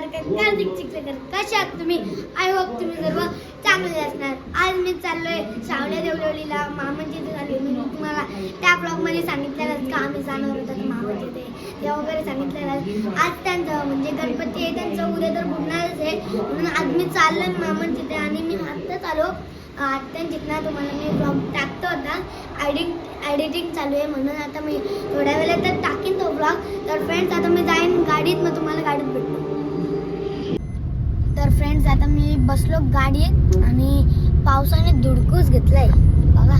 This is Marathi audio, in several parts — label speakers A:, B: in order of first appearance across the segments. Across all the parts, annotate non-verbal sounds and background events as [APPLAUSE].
A: कार्तिक चिखलेकर आहात तुम्ही? आय होप तुम्ही सर्व चांगले असणार. आज मी चाललोय सावल्या देवलवलीला मामांची इथे झाली मी तुम्हाला त्या ब्लॉगमध्ये सांगितलेलं का आम्ही जाणार होतो मामाची इथे. ते वगैरे सांगितलेलं आज त्यांचं म्हणजे गणपती आहे त्यांचं उद्या तर बुडणारच आहे. म्हणून आज मी चाललोय मामांची इथे आणि मी आत्ताच आलो आत्ता ना तुम्हाला मी ब्लॉग टाकतो होता एडिट एडिटिंग चालू आहे म्हणून आता मी थोड्या वेळात तर टाकीन तो ब्लॉग तर फ्रेंड्स आता मी जाईन गाडीत मग तुम्हाला गाडीत भेटतो आता मी बसलो गाडीत आणि पावसाने धुडकूस घेतलाय. बघा.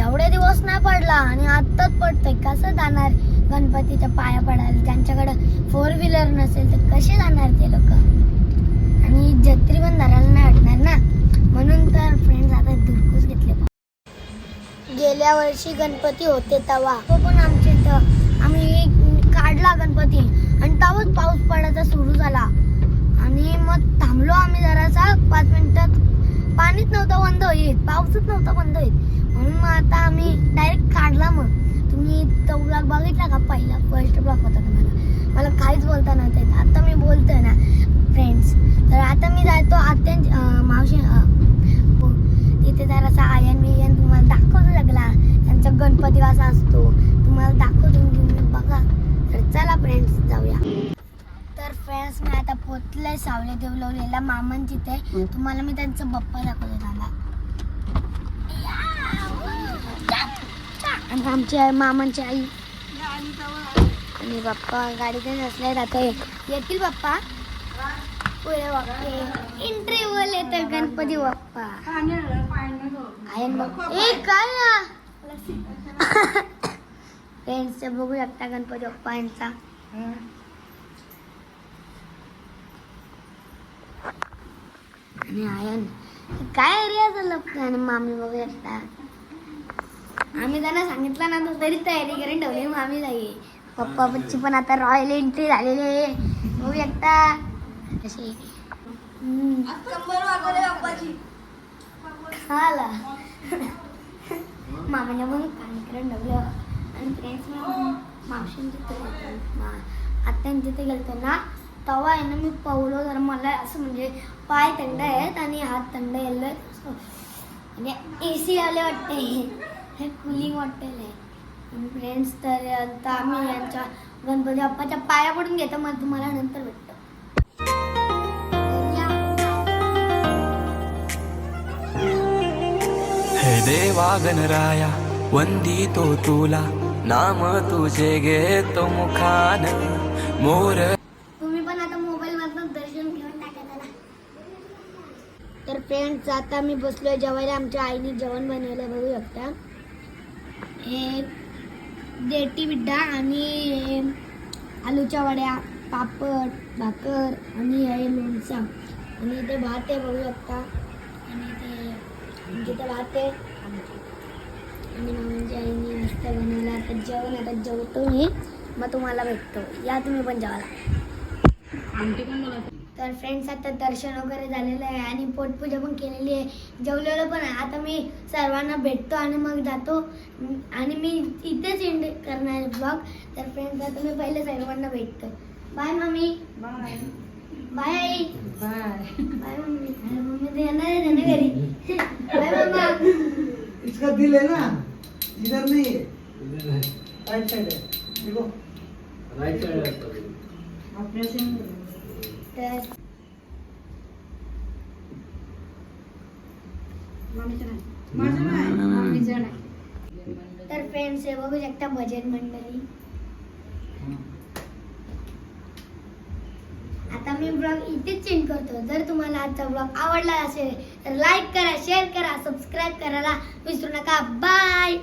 A: एवढे दिवस नाही पडला आणि आत्ताच पडतोय. कसं जाणार गणपतीच्या पाया पडायला? त्यांच्याकडे फोर व्हीलर नसेल तर कसे जाणार ते लोक? आणि जत्री पण धरायला नाही वाटणार ना? म्हणून तर फ्रेंड्स आता धुडकूस घेतले. गेल्या वर्षी गणपती होते तेव्हा. तो पण आमच्या इथं. आम्ही काढला गणपती. पाऊस सुरू झाला. आणि मग थांबलो आम्ही जरासा. पाच मिनिटात पाणीच नव्हतं बंद येत पाऊसच नव्हता बंद येत म्हणून मग आता आम्ही डायरेक्ट काढला मग. तुम्ही तो ब्लॉग बघितला का? पहिला फर्स्ट ब्लॉग होता तुम्हाला. मला काहीच बोलता नव्हतं येत. आता मी बोलतोय ना फ्रेंड्स तर आता मी जातो आत्या मावशी हो. तिथे जरासा आयन बियन तुम्हाला दाखवू लागला. त्यांचा गणपती वासा असतो. तुम्हाला दाखवतो तुम्ही बघा. तर चला फ्रेंड्स जाऊया. तर फ्रेंड्स मी आता पोचले सावले देवलवलेला मामन तिथे तुम्हाला मी त्यांचा बप्पा दाखवतो त्यांना आणि आमची आई मामांची आई. आणि बाप्पा गाडीतच असले आता. येतील बाप्पा? इंटरव्ह्यूला येतं गणपती बाप्पा. ए काय फ्रेंड्स [LAUGHS] बघू शकता गणपती बाप्पा यांचा. आणि आयन काय एरिया झालं आणि मामी बघू शकता? आम्ही त्यांना सांगितलं ना तू तरी तयारी करून ठेवली मामी जाई पप्पा बच्ची पण आता रॉयल एंट्री झालेली आहे. बघू शकता? अशी. खाला. मामाने पण करून ठेवलं. आणि फ्रेंड्स मावशींच्या तिथे गेलतो. तिथे गेलतो ना. तवा आहे ना मी पवलो तर मला असं म्हणजे पाय थंड आहेत आणि हात थंड यायला म्हणजे ए सी आले वाटते. हे कुलिंग वाटते फ्रेंड्स तर आता आम्ही यांच्या गणपती बाप्पाच्या पाया पडून घेतो मग तुम्हाला नंतर भेटतो. तर
B: हे देवा गणराया वंदितो तुला. नाम तुझे घेतो मुखान. मोर
A: तुम्ही पण आता मोबाईल मधनं दर्शन घेऊन टाका त्याला तर फ्रेंड्स आता मी बसलो आहे जेवायला. आमच्या आईने जेवण बनवलं बघू शकता. हे देटी बिड्डा आणि आलूच्या वड्या पापड भाकर आणि हे लोणचा. आणि इथे भात आहे बघू शकता. आणि ते म्हणजे इथे भात आहे. आणि मामांच्या आईने मस्त बनवला. आता जेवण आता जेवतो मी. मग तुम्हाला भेटतो. या तुम्ही पण जेवायला. तर फ्रेंड्स आता दर्शन वगैरे झालेलं आहे आणि पोटपूजा पण केलेली आहे. जेवलेलं पण आहे. आता मी सर्वांना भेटतो आणि मग जातो. आणि मी इथेच एंड करणार ब्लॉग तर फ्रेंड्स आता मी पहिले सर्वांना भेटतो. Bye mummy bye bye bye mummy अरे मम्मी तर येणार आहे ना घरी. बाय मम्मा
C: इसका दिल है ना. इधर नहीं है राइट साइड है देखो
A: तर तर फ्रेंड्स हे बघू शकता भजन मंडळी. आता मी ब्लॉग इथेच चेंज करतो. जर तुम्हाला आजचा ब्लॉग आवडला असेल तर लाईक करा शेअर करा सबस्क्राईब करायला विसरू नका. बाय